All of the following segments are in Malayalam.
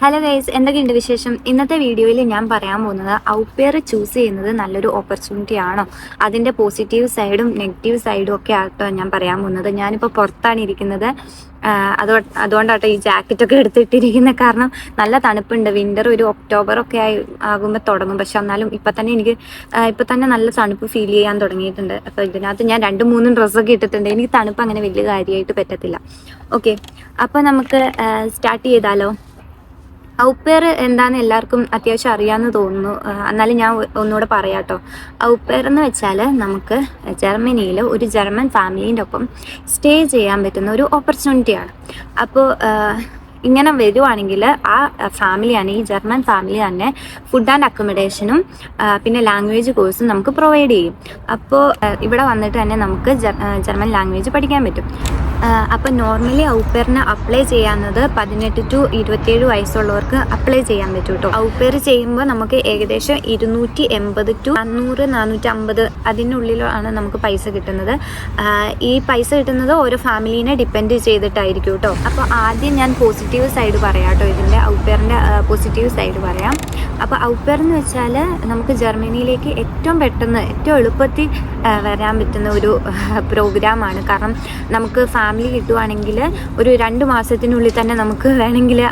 ഹലോ ഗൈസ് എന്തൊക്കെയുണ്ട് വിശേഷം? ഇന്നത്തെ വീഡിയോയിൽ ഞാൻ പറയാൻ പോകുന്നത് ഔട്ട്പെയർ ചൂസ് ചെയ്യുന്നത് നല്ലൊരു ഓപ്പർച്യൂണിറ്റി ആണോ? അതിന്റെ പോസിറ്റീവ് സൈഡും നെഗറ്റീവ് സൈഡും ഒക്കെ ആട്ടോ ഞാൻ പറയാൻ പോകുന്നത്. ഞാനിപ്പോൾ പുറത്താണ് ഇരിക്കുന്നത്. അതോ അതുകൊണ്ടാട്ടോ ഈ ജാക്കറ്റൊക്കെ എടുത്തിട്ടിരിക്കുന്നത് കാരണം നല്ല തണുപ്പുണ്ട്. വിന്റർ ഒരു ഒക്ടോബർ ഒക്കെ ആയി ആകുമ്പോൾ തുടങ്ങും. പക്ഷെ എന്നാലും ഇപ്പം തന്നെ എനിക്ക് ഇപ്പം തന്നെ നല്ല തണുപ്പ് ഫീൽ ചെയ്യാൻ തുടങ്ങിയിട്ടുണ്ട്. അപ്പോൾ ഇതിനകത്ത് ഞാൻ രണ്ട് മൂന്നും ഡ്രസ്സൊക്കെ ഇട്ടിട്ടുണ്ട്. എനിക്ക് തണുപ്പ് അങ്ങനെ വലിയ കാര്യമായിട്ട് പറ്റത്തില്ല. ഓക്കെ അപ്പോൾ നമുക്ക് സ്റ്റാർട്ട് ചെയ്താലോ? ഔപ്പേർ എന്താന്ന് എല്ലാവർക്കും അത്യാവശ്യം അറിയാമെന്ന് തോന്നുന്നു. എന്നാലും ഞാൻ ഒന്നുകൂടെ പറയാം കേട്ടോ ഔപ്പേർ എന്ന് വെച്ചാൽ നമുക്ക് ജർമ്മനിയിൽ ഒരു ജർമ്മൻ ഫാമിലീന്റെ ഒപ്പം സ്റ്റേ ചെയ്യാൻ പറ്റുന്ന ഒരു ഓപ്പർച്യൂണിറ്റിയാണ് അപ്പോൾ ഇങ്ങനെ വരുവാണെങ്കിൽ ആ ഫാമിലി തന്നെ ഈ ജർമ്മൻ ഫാമിലി തന്നെ ഫുഡ് ആൻഡ് അക്കോമഡേഷനും പിന്നെ ലാംഗ്വേജ് കോഴ്സും നമുക്ക് പ്രൊവൈഡ് ചെയ്യും. അപ്പോൾ ഇവിടെ വന്നിട്ട് തന്നെ നമുക്ക് ജർമ്മൻ ലാംഗ്വേജ് പഠിക്കാൻ പറ്റും. അപ്പോൾ നോർമലി ഔപ്പേറിന് അപ്ലൈ ചെയ്യാവുന്നത് പതിനെട്ട് ടു ഇരുപത്തിയേഴ് വയസ്സുള്ളവർക്ക് അപ്ലൈ ചെയ്യാൻ പറ്റും കേട്ടോ ഔപ്പേർ ചെയ്യുമ്പോൾ നമുക്ക് ഏകദേശം ഇരുന്നൂറ്റി എൺപത് ടു അഞ്ഞൂറ് നാനൂറ്റി അമ്പത് അതിനുള്ളിലാണ് നമുക്ക് പൈസ കിട്ടുന്നത്. ഈ പൈസ കിട്ടുന്നത് ഓരോ ഫാമിലീനെ ഡിപ്പെൻഡ് ചെയ്തിട്ടായിരിക്കും കേട്ടോ അപ്പോൾ ആദ്യം ഞാൻ പോസിറ്റീവ് സൈഡ് പറയാം കേട്ടോ ഇതിന്റെ ഔപ്പേറിന്റെ പോസിറ്റീവ് സൈഡ് പറയാം. അപ്പോൾ ഔപ്പേർ എന്ന് വെച്ചാൽ നമുക്ക് ജർമ്മനിയിലേക്ക് ഏറ്റവും പെട്ടെന്ന് ഏറ്റവും എളുപ്പത്തിൽ വരാൻ പറ്റുന്ന ഒരു പ്രോഗ്രാമാണ്. കാരണം നമുക്ക് ഫാമിലി കിട്ടുവാണെങ്കിൽ ഒരു രണ്ട് മാസത്തിനുള്ളിൽ തന്നെ നമുക്ക് വേണമെങ്കിൽ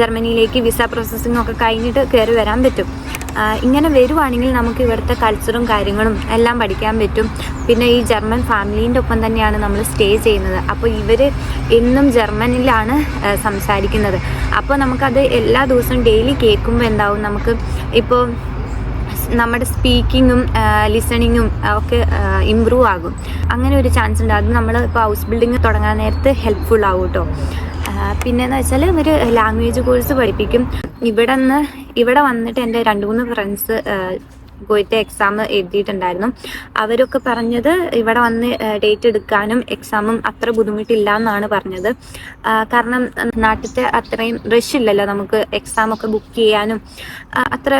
ജർമ്മനിയിലേക്ക് വിസ പ്രോസസ്സിംഗ് ഒക്കെ കഴിഞ്ഞിട്ട് കയറി വരാൻ പറ്റും. ഇങ്ങനെ വരുവാണെങ്കിൽ നമുക്ക് ഇവിടുത്തെ കൾച്ചറും കാര്യങ്ങളും എല്ലാം പഠിക്കാൻ പറ്റും. പിന്നെ ഈ ജർമ്മൻ ഫാമിലീന്റെ ഒപ്പം തന്നെയാണ് നമ്മൾ സ്റ്റേ ചെയ്യുന്നത്. അപ്പോൾ ഇവർ എന്നും ജർമ്മനിലാണ് സംസാരിക്കുന്നത്. അപ്പോൾ നമുക്കത് എല്ലാ ദിവസവും ഡെയിലി കേൾക്കുമ്പോൾ എന്താവും? നമുക്ക് ഇപ്പോൾ നമ്മുടെ സ്പീക്കിങ്ങും ലിസണിങ്ങും ഒക്കെ ഇമ്പ്രൂവ് ആകും. അങ്ങനെ ഒരു ചാൻസ് ഉണ്ട്. അത് നമ്മൾ ഇപ്പോൾ ഹൗസ് ബിൽഡിംഗ് തുടങ്ങാൻ നേരത്ത് ഹെൽപ്ഫുൾ ആവും കേട്ടോ പിന്നെന്ന് വെച്ചാൽ ഒരു ലാംഗ്വേജ് കോഴ്സ് പഠിപ്പിക്കും. ഇവിടെ നിന്ന് ഇവിടെ വന്നിട്ട് എന്റെ രണ്ട് മൂന്ന് ഫ്രണ്ട്സ് പോയിട്ട് എക്സാം എഴുതിയിട്ടുണ്ടായിരുന്നു. അവരൊക്കെ പറഞ്ഞത് ഇവിടെ വന്ന് ഡേറ്റ് എടുക്കാനും എക്സാമും അത്ര ബുദ്ധിമുട്ടില്ല എന്നാണ് പറഞ്ഞത് കാരണം നാട്ടിലത്തെ അത്രയും റഷ് ഇല്ലല്ലോ നമുക്ക് എക്സാം ഒക്കെ ബുക്ക് ചെയ്യാനും. അത്ര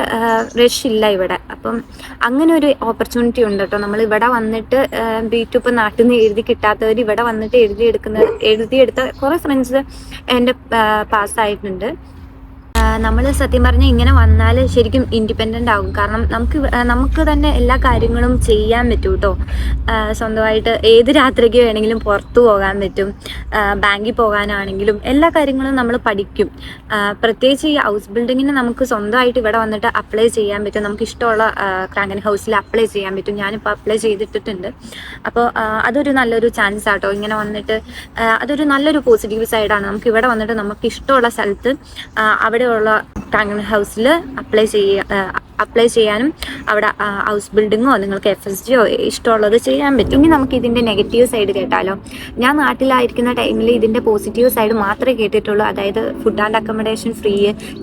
റഷ് ഇല്ല ഇവിടെ. അപ്പം അങ്ങനെ ഒരു ഓപ്പർച്യൂണിറ്റി ഉണ്ട് കേട്ടോ. നമ്മൾ ഇവിടെ വന്നിട്ട് ബി ടു ഇപ്പം നാട്ടിൽ നിന്ന് എഴുതി കിട്ടാത്തവർ ഇവിടെ വന്നിട്ട് എഴുതി എടുക്കുന്ന എഴുതിയെടുത്ത കുറേ ഫ്രണ്ട്സ് എന്റെ പാസ്സായിട്ടുണ്ട് നമ്മൾ സത്യം പറഞ്ഞാൽ ഇങ്ങനെ വന്നാൽ ശരിക്കും ഇൻഡിപെൻഡന്റ് ആകും. കാരണം നമുക്ക് നമുക്ക് തന്നെ എല്ലാ കാര്യങ്ങളും ചെയ്യാൻ പറ്റും കേട്ടോ സ്വന്തമായിട്ട് ഏത് രാത്രിക്ക് വേണമെങ്കിലും പുറത്തു പോകാൻ പറ്റും. ബാങ്കിൽ പോകാനാണെങ്കിലും എല്ലാ കാര്യങ്ങളും നമ്മൾ പഠിക്കും. പ്രത്യേകിച്ച് ഈ ഹൗസ് ബിൽഡിങ്ങിന് നമുക്ക് സ്വന്തമായിട്ട് ഇവിടെ വന്നിട്ട് അപ്ലൈ ചെയ്യാൻ പറ്റും. നമുക്ക് ഇഷ്ടമുള്ള ക്രാങ്കൻ ഹൗസിൽ അപ്ലൈ ചെയ്യാൻ പറ്റും. ഞാനിപ്പോൾ അപ്ലൈ ചെയ്തിട്ടിട്ടുണ്ട്. അപ്പോൾ അതൊരു നല്ലൊരു ചാൻസ് ആട്ടോ ഇങ്ങനെ വന്നിട്ട് അതൊരു നല്ലൊരു പോസിറ്റീവ് സൈഡാണ് നമുക്ക് ഇവിടെ വന്നിട്ട് നമുക്ക് ഇഷ്ടമുള്ള സ്ഥലത്ത് ആ, അവിടെയുള്ള ക്രാങ്കൻ ഹൗസിൽ അപ്ലൈ ചെയ്യുക അപ്ലൈ ചെയ്യാനും അവിടെ ഹൗസ് ബിൽഡിങ്ങോ നിങ്ങൾക്ക് എഫ് എസ് ജിയോ ഇഷ്ടമുള്ളത് ചെയ്യാൻ പറ്റും. ഇനി നമുക്ക് ഇതിന്റെ നെഗറ്റീവ് സൈഡ് കേട്ടാലോ. ഞാൻ നാട്ടിലായിരിക്കുന്ന ടൈമിൽ ഇതിന്റെ പോസിറ്റീവ് സൈഡ് മാത്രമേ കേട്ടിട്ടുള്ളൂ. അതായത് food and accommodation free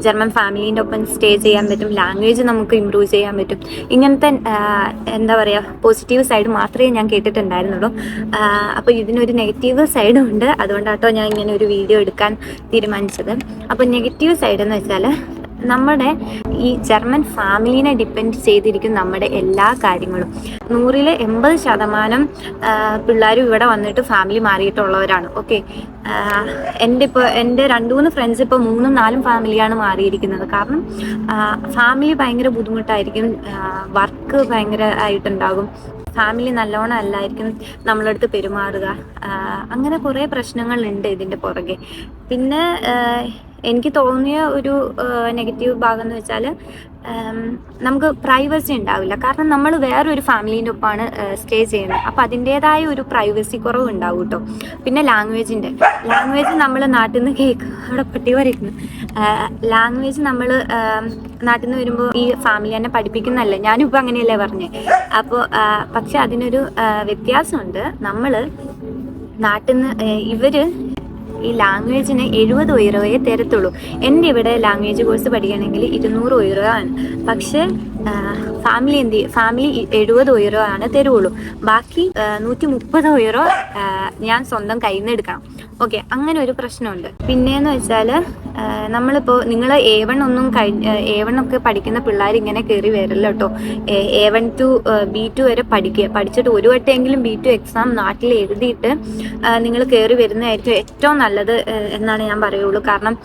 German ഫാമിലീന്റെ ഒപ്പം സ്റ്റേ ചെയ്യാൻ പറ്റും. ലാംഗ്വേജ് നമുക്ക് ഇമ്പ്രൂവ് ചെയ്യാൻ പറ്റും. ഇങ്ങനത്തെ എന്താ പറയുക പോസിറ്റീവ് സൈഡ് മാത്രമേ ഞാൻ കേട്ടിട്ടുണ്ടായിരുന്നുള്ളൂ. അപ്പോൾ ഇതിനൊരു നെഗറ്റീവ് സൈഡും ഉണ്ട്. അതുകൊണ്ടാട്ടോ ഞാൻ ഇങ്ങനെ ഒരു വീഡിയോ എടുക്കാൻ തീരുമാനിച്ചത്. അപ്പോൾ നെഗറ്റീവ് സൈഡ് എന്ന് വെച്ചാൽ നമ്മുടെ ഈ ജർമ്മൻ ഫാമിലിനെ ഡിപ്പെൻഡ് ചെയ്തിരിക്കും നമ്മുടെ എല്ലാ കാര്യങ്ങളും. നൂറിൽ എൺപത് ശതമാനം പിള്ളേരും ഇവിടെ വന്നിട്ട് ഫാമിലി മാറിയിട്ടുള്ളവരാണ്. ഓക്കെ എന്റെ ഇപ്പോൾ എന്റെ രണ്ട് മൂന്ന് ഫ്രണ്ട്സ് ഇപ്പോൾ മൂന്നും നാലും ഫാമിലിയാണ് മാറിയിരിക്കുന്നത്. കാരണം ഫാമിലി ഭയങ്കര ബുദ്ധിമുട്ടായിരിക്കും. വർക്ക് ഭയങ്കര ആയിട്ടുണ്ടാകും. ഫാമിലി നല്ലോണം അല്ലായിരിക്കും നമ്മളടുത്ത് പെരുമാറുക. അങ്ങനെ കുറേ പ്രശ്നങ്ങളുണ്ട് ഇതിന്റെ പുറകെ. പിന്നെ എനിക്ക് തോന്നിയ ഒരു നെഗറ്റീവ് ഭാഗം എന്ന് വെച്ചാൽ നമുക്ക് പ്രൈവസി ഉണ്ടാവില്ല. കാരണം നമ്മൾ വേറൊരു ഫാമിലീന്റെ ഒപ്പമാണ് സ്റ്റേ ചെയ്യുന്നത്. അപ്പോൾ അതിന്റേതായ ഒരു പ്രൈവസി കുറവ് ഉണ്ടാവും കേട്ടോ. പിന്നെ ലാംഗ്വേജിന്റെ ലാംഗ്വേജ് നമ്മൾ നാട്ടിൽ നിന്ന് കേൾക്കും. അവിടെ പട്ടി വരയ്ക്കുന്നു ലാംഗ്വേജ് നമ്മൾ നാട്ടിൽ നിന്ന് വരുമ്പോൾ ഈ ഫാമിലി തന്നെ പഠിപ്പിക്കുന്നതല്ലേ? ഞാനിപ്പോൾ അങ്ങനെയല്ലേ പറഞ്ഞത് അപ്പോൾ പക്ഷെ അതിനൊരു വ്യത്യാസമുണ്ട്. നമ്മൾ നാട്ടിൽ നിന്ന് ഇവർ ഈ ലാംഗ്വേജിന് എഴുപത് ഉയരവേ തരത്തുള്ളൂ. എന്റെ ഇവിടെ ലാംഗ്വേജ് കോഴ്സ് പഠിക്കണമെങ്കിൽ ഇരുന്നൂറ് ഉയരവാണ്. പക്ഷേ ഫാമിലി എന്ത്? ഫാമിലി എഴുപത് ഉയരോ ആണ് തരുള്ളൂ ബാക്കി നൂറ്റി മുപ്പത് ഉയരോ ഞാൻ സ്വന്തം കയ്യിൽ നിന്ന് എടുക്കണം. ഓക്കെ അങ്ങനെ ഒരു പ്രശ്നമുണ്ട്. പിന്നെയെന്ന് വെച്ചാൽ നമ്മളിപ്പോൾ നിങ്ങൾ എ വൺ ഒന്നും കഴിഞ്ഞ എ വൺ ഒക്കെ പഠിക്കുന്ന പിള്ളേർ ഇങ്ങനെ കയറി വരില്ല കേട്ടോ A one to B two വരെ പഠിക്കുക പഠിച്ചിട്ട് ഒരു വട്ടമെങ്കിലും ബി ടു എക്സാം നാട്ടിൽ എഴുതിയിട്ട് നിങ്ങൾ കയറി വരുന്നതായിരിക്കും ഏറ്റവും നല്ലത് എന്നാണ് ഞാൻ പറയുള്ളൂ. കാരണം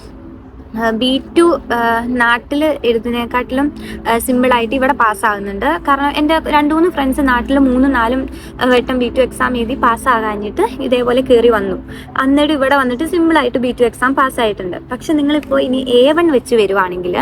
ബി ടു നാട്ടിൽ എഴുതുന്നതിനെക്കാട്ടിലും സിമ്പിളായിട്ട് ഇവിടെ പാസ്സാകുന്നുണ്ട്. കാരണം എന്റെ രണ്ട് മൂന്ന് ഫ്രണ്ട്സ് നാട്ടിൽ മൂന്ന് നാലും വട്ടം ബി ടു എക്സാം എഴുതി പാസ്സാകാഞ്ഞിട്ട് ഇതേപോലെ കയറി വന്നു. അന്നേരം ഇവിടെ വന്നിട്ട് സിമ്പിളായിട്ട് ബി ടു എക്സാം പാസ്സായിട്ടുണ്ട്. പക്ഷെ നിങ്ങളിപ്പോൾ ഇനി എ വൺ വെച്ച് വരുവാണെങ്കിൽ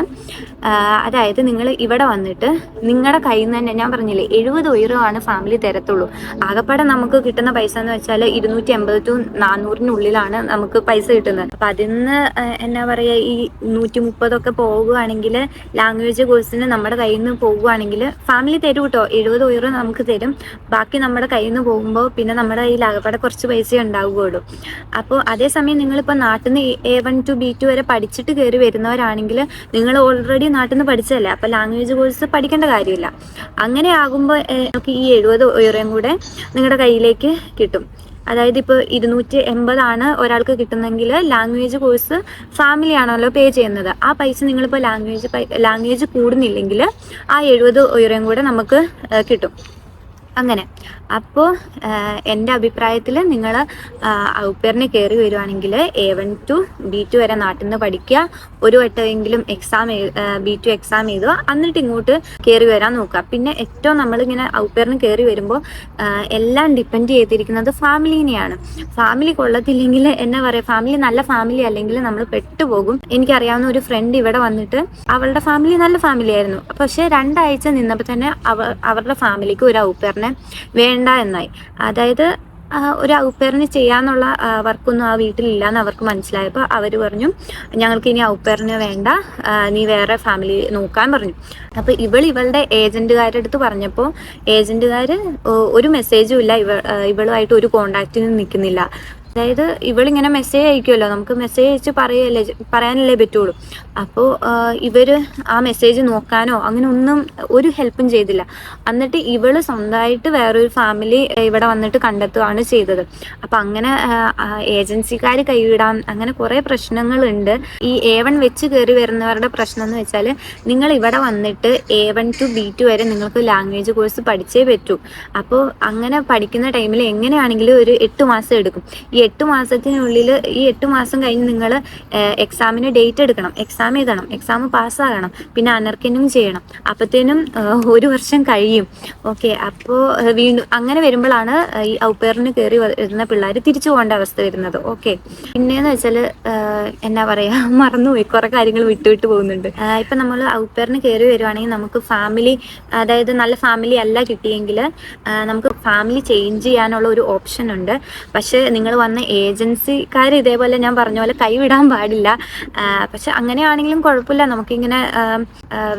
അതായത് നിങ്ങൾ ഇവിടെ വന്നിട്ട് നിങ്ങളുടെ കയ്യിൽ നിന്ന് തന്നെ ഞാൻ പറഞ്ഞില്ലേ എഴുപത് ഉയരമാണ് ഫാമിലി തരത്തുള്ളൂ. ആകപ്പാടെ നമുക്ക് കിട്ടുന്ന പൈസ എന്ന് വെച്ചാൽ ഇരുന്നൂറ്റി അമ്പത് ടു നാനൂറിനുള്ളിലാണ് നമുക്ക് പൈസ കിട്ടുന്നത്. അപ്പം അതിൽ നിന്ന് എന്നാ പറയുക ഈ നൂറ്റി മുപ്പതൊക്കെ പോകുകയാണെങ്കിൽ ലാംഗ്വേജ് കോഴ്സിന് നമ്മുടെ കയ്യിൽ നിന്ന് പോകുകയാണെങ്കിൽ ഫാമിലി തരും കേട്ടോ എഴുപത് ഉയർ നമുക്ക് തരും. ബാക്കി നമ്മുടെ കയ്യിൽ നിന്ന് പോകുമ്പോൾ പിന്നെ നമ്മുടെ കയ്യിൽ ആകപ്പാടെ കുറച്ച് പൈസ ഉണ്ടാവുകയുള്ളൂ. അപ്പോൾ അതേസമയം നിങ്ങളിപ്പോൾ നാട്ടിൽ നിന്ന് A one to B two വരെ പഠിച്ചിട്ട് കയറി വരുന്നവരാണെങ്കിൽ നിങ്ങൾ ഓൾറെഡി നാട്ടിൽ നിന്ന് പഠിച്ചതല്ലേ? അപ്പോൾ ലാംഗ്വേജ് കോഴ്സ് പഠിക്കേണ്ട കാര്യമില്ല. അങ്ങനെ ആകുമ്പോൾ ഈ എഴുപത് ഉയരം കൂടെ നിങ്ങളുടെ കയ്യിലേക്ക് കിട്ടും. അതായത് ഇപ്പോൾ ഇരുന്നൂറ്റി എൺപതാണ് ഒരാൾക്ക് കിട്ടുന്നെങ്കിൽ ലാംഗ്വേജ് കോഴ്സ് ഫാമിലി ആണല്ലോ പേ ചെയ്യുന്നത്. ആ പൈസ നിങ്ങളിപ്പോൾ ലാംഗ്വേജ് ലാംഗ്വേജ് കൂടുന്നില്ലെങ്കിൽ ആ എഴുപത് ഉയരം കൂടെ നമുക്ക് കിട്ടും. അങ്ങനെ. അപ്പോൾ എന്റെ അഭിപ്രായത്തിൽ നിങ്ങൾ ഔപ്പേറിന് കയറി വരുവാണെങ്കിൽ A one to B two വരെ നാട്ടിൽ നിന്ന് പഠിക്കുക. ഒരു വട്ടമെങ്കിലും എക്സാം ബി ടു എക്സാം എഴുതുക എന്നിട്ട് ഇങ്ങോട്ട് കയറി വരാൻ നോക്കുക. പിന്നെ ഏറ്റവും നമ്മളിങ്ങനെ ഔപ്പേറിന് കയറി വരുമ്പോൾ എല്ലാം ഡിപ്പെൻഡ് ചെയ്തിരിക്കുന്നത് ഫാമിലിനെയാണ് ഫാമിലി കൊള്ളത്തില്ലെങ്കിൽ എന്നാ പറയുക ഫാമിലി നല്ല ഫാമിലി അല്ലെങ്കിൽ നമ്മൾ പെട്ടുപോകും. എനിക്കറിയാവുന്ന ഒരു ഫ്രണ്ട് ഇവിടെ വന്നിട്ട് അവളുടെ ഫാമിലി നല്ല ഫാമിലി ആയിരുന്നു. പക്ഷെ രണ്ടാഴ്ച നിന്നപ്പോൾ തന്നെ അവ അവരുടെ ഫാമിലിക്ക് ഒരു ഔപ്പേറിനെ വേണ്ട എന്നായി. അതായത് ഒരു ഔപ്പേറിന് ചെയ്യാന്നുള്ള വർക്കൊന്നും ആ വീട്ടിലില്ല എന്ന് അവർക്ക് മനസ്സിലായപ്പോൾ അവർ പറഞ്ഞു ഞങ്ങൾക്ക് ഇനി ഔപ്പേറിന് വേണ്ട നീ വേറെ ഫാമിലി നോക്കാൻ പറഞ്ഞു. അപ്പോൾ ഇവൾ ഇവളുടെ ഏജന്റുകാരുടെ അടുത്ത് പറഞ്ഞപ്പോൾ ഏജന്റുകാർ ഒരു മെസ്സേജും ഇല്ല ഇവ ഇവളുമായിട്ട് ഒരു കോണ്ടാക്റ്റിനും നിൽക്കുന്നില്ല അതായത് ഇവളിങ്ങനെ മെസ്സേജ് അയക്കുമല്ലോ നമുക്ക് മെസ്സേജ് അയച്ച് പറയല്ലേ പറയാനല്ലേ പറ്റുള്ളൂ. അപ്പോൾ ഇവർ ആ മെസ്സേജ് നോക്കാനോ അങ്ങനെ ഒന്നും ഒരു ഹെൽപ്പും ചെയ്തില്ല. എന്നിട്ട് ഇവൾ സ്വന്തമായിട്ട് വേറൊരു ഫാമിലി ഇവിടെ വന്നിട്ട് കണ്ടെത്തുകയാണ് ചെയ്തത്. അപ്പം അങ്ങനെ ഏജൻസിക്കാർ കൈവിടാം അങ്ങനെ കുറേ പ്രശ്നങ്ങളുണ്ട്. ഈ എ വൺ വെച്ച് കയറി വരുന്നവരുടെ പ്രശ്നം എന്ന് വെച്ചാൽ നിങ്ങൾ ഇവിടെ വന്നിട്ട് A one to B two വരെ നിങ്ങൾക്ക് ലാംഗ്വേജ് കോഴ്സ് പഠിച്ചേ പറ്റൂ. അപ്പോൾ അങ്ങനെ പഠിക്കുന്ന ടൈമിൽ എങ്ങനെയാണെങ്കിലും ഒരു എട്ട് മാസം എടുക്കും. എട്ട് മാസത്തിനുള്ളിൽ ഈ എട്ട് മാസം കഴിഞ്ഞ് നിങ്ങൾ എക്സാമിന് ഡേറ്റ് എടുക്കണം. എക്സാം എഴുതണം. എക്സാം പാസ്സാകണം. പിന്നെ അനർക്കനും ചെയ്യണം. അപ്പത്തേനും ഒരു വർഷം കഴിയും. ഓക്കെ അപ്പോൾ വീണ്ടും അങ്ങനെ വരുമ്പോഴാണ് ഈ ഔപ്പേറിന് കയറി വരുന്ന പിള്ളേർ തിരിച്ചു പോകേണ്ട അവസ്ഥ വരുന്നത്. ഓക്കെ പിന്നെയെന്ന് വെച്ചാൽ എന്നാ പറയുക മറന്നുപോയി. കുറേ കാര്യങ്ങൾ വിട്ടുവിട്ട് പോകുന്നുണ്ട്. ആഹ് ഇപ്പം നമ്മൾ ഔപ്പേറിന് കയറി വരുവാണെങ്കിൽ നമുക്ക് ഫാമിലി അതായത് നല്ല ഫാമിലി അല്ല കിട്ടിയെങ്കിൽ നമുക്ക് ഫാമിലി ചേഞ്ച് ചെയ്യാനുള്ള ഒരു ഓപ്ഷൻ ഉണ്ട്. പക്ഷേ നിങ്ങൾ വന്ന ഏജൻസിക്കാർ ഇതേപോലെ ഞാൻ പറഞ്ഞ പോലെ കൈവിടാൻ പാടില്ല. പക്ഷെ അങ്ങനെയാണെങ്കിലും കുഴപ്പമില്ല. നമുക്കിങ്ങനെ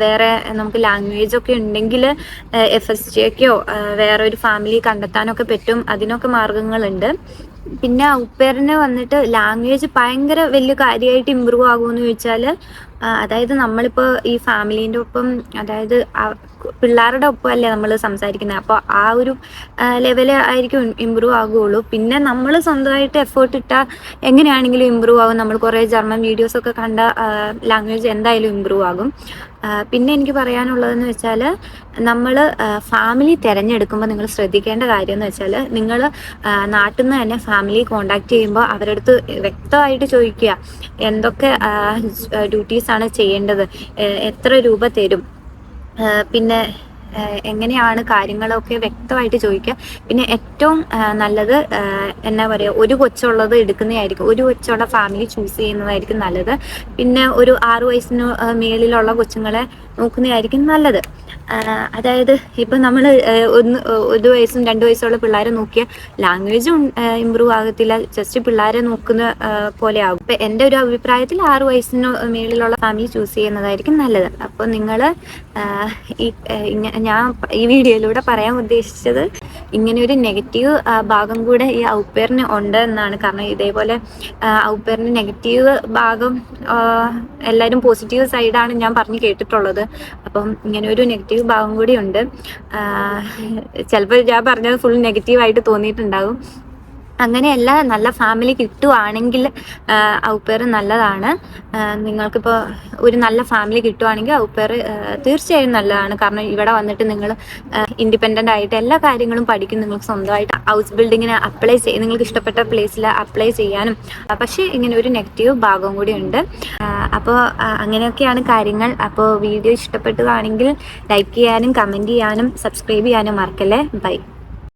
വേറെ നമുക്ക് ലാംഗ്വേജ് ഒക്കെ ഉണ്ടെങ്കിൽ എഫ് എസ് ജി ഒക്കെയോ വേറെ ഒരു ഫാമിലി കണ്ടെത്താനൊക്കെ പറ്റും. അതിനൊക്കെ മാർഗങ്ങളുണ്ട്. പിന്നെ ഉപ്പേറിന് വന്നിട്ട് ലാംഗ്വേജ് ഭയങ്കര വലിയ കാര്യമായിട്ട് ഇമ്പ്രൂവ് ആകുമെന്ന് ചോദിച്ചാൽ അതായത് നമ്മളിപ്പോ ഈ ഫാമിലീന്റെ ഒപ്പം അതായത് പിള്ളേരുടെ ഒപ്പം അല്ലേ നമ്മൾ സംസാരിക്കുന്നത് അപ്പോൾ ആ ഒരു ലെവൽ ആയിരിക്കും ഇമ്പ്രൂവ് ആകുകയുള്ളൂ പിന്നെ നമ്മൾ സ്വന്തമായിട്ട് എഫേർട്ട് ഇട്ടാൽ എങ്ങനെയാണെങ്കിലും ഇമ്പ്രൂവ് ആകും നമ്മൾ കുറേ ജർമ്മൻ വീഡിയോസ് ഒക്കെ കണ്ട ലാംഗ്വേജ് എന്തായാലും ഇമ്പ്രൂവ് ആകും. പിന്നെ എനിക്ക് പറയാനുള്ളതെന്ന് വെച്ചാൽ നമ്മൾ ഫാമിലി തിരഞ്ഞെടുക്കുമ്പോൾ നിങ്ങൾ ശ്രദ്ധിക്കേണ്ട കാര്യം എന്ന് വെച്ചാൽ നിങ്ങൾ നാട്ടിൽ നിന്ന് തന്നെ ഫാമിലി കോണ്ടാക്ട് ചെയ്യുമ്പോൾ അവരടുത്ത് വ്യക്തമായിട്ട് ചോദിക്കുക എന്തൊക്കെ ഡ്യൂട്ടീസാണ് ചെയ്യേണ്ടത്. എത്ര രൂപ തരും? പിന്നെ എങ്ങനെയാണ് കാര്യങ്ങളൊക്കെ വ്യക്തമായിട്ട് ചോദിക്കുക. പിന്നെ ഏറ്റവും നല്ലത് എന്നാ പറയുക ഒരു കൊച്ചുള്ളത് എടുക്കുന്നതായിരിക്കും. ഒരു കൊച്ചുള്ള ഫാമിലി ചൂസ് ചെയ്യുന്നതായിരിക്കും നല്ലത്. പിന്നെ ഒരു ആറു വയസ്സിന് മേളിലുള്ള കൊച്ചുങ്ങളെ നോക്കുന്നതായിരിക്കും നല്ലത്. അതായത് ഇപ്പം നമ്മൾ ഒന്ന് ഒരു വയസ്സും രണ്ട് വയസ്സുള്ള പിള്ളേരെ നോക്കിയാൽ ലാംഗ്വേജും ഇമ്പ്രൂവ് ആകത്തില്ല. ജസ്റ്റ് പിള്ളേരെ നോക്കുന്ന പോലെ ഇപ്പം എന്റെ ഒരു അഭിപ്രായത്തിൽ ആറു വയസ്സിന് മേളിലുള്ള ഫാമിലി ചൂസ് ചെയ്യുന്നതായിരിക്കും നല്ലത്. അപ്പോൾ നിങ്ങൾ ഈ ഞാൻ ഈ വീഡിയോയിലൂടെ പറയാൻ ഉദ്ദേശിച്ചത് ഇങ്ങനെ ഒരു നെഗറ്റീവ് ഭാഗം കൂടെ ഈ ഔപ്പേറിന് ഉണ്ട് എന്നാണ്. കാരണം ഇതേപോലെ ഔപ്പേറിന് നെഗറ്റീവ് ഭാഗം എല്ലാവരും പോസിറ്റീവ് സൈഡാണ് ഞാൻ പറഞ്ഞു കേട്ടിട്ടുള്ളത്. അപ്പം ഇങ്ങനെ ഒരു നെഗറ്റീവ് ഭാഗം കൂടി ഉണ്ട്. ചിലപ്പോൾ ഞാൻ പറഞ്ഞത് ഫുൾ നെഗറ്റീവായിട്ട് തോന്നിയിട്ടുണ്ടാകും. അങ്ങനെയല്ല നല്ല ഫാമിലി കിട്ടുവാണെങ്കിൽ ഔപ്പേർ നല്ലതാണ്. നിങ്ങൾക്കിപ്പോൾ ഒരു നല്ല ഫാമിലി കിട്ടുവാണെങ്കിൽ ഔപ്പേർ തീർച്ചയായും നല്ലതാണ്. കാരണം ഇവിടെ വന്നിട്ട് നിങ്ങൾ ഇൻഡിപെൻഡന്റ് ആയിട്ട് എല്ലാ കാര്യങ്ങളും പഠിക്കും. നിങ്ങൾക്ക് സ്വന്തമായിട്ട് ഹൗസ് ബിൽഡിങ്ങിന് അപ്ലൈ ചെയ്യും നിങ്ങൾക്ക് ഇഷ്ടപ്പെട്ട പ്ലേസിൽ അപ്ലൈ ചെയ്യാനും. പക്ഷേ ഇങ്ങനെ ഒരു നെഗറ്റീവ് ഭാഗവും കൂടി ഉണ്ട്. അപ്പോൾ അങ്ങനെയൊക്കെയാണ് കാര്യങ്ങൾ. അപ്പോൾ വീഡിയോ ഇഷ്ടപ്പെട്ടതാണെങ്കിൽ ലൈക്ക് ചെയ്യാനും കമന്റ് ചെയ്യാനും സബ്സ്ക്രൈബ് ചെയ്യാനും മറക്കല്ലേ? ബൈ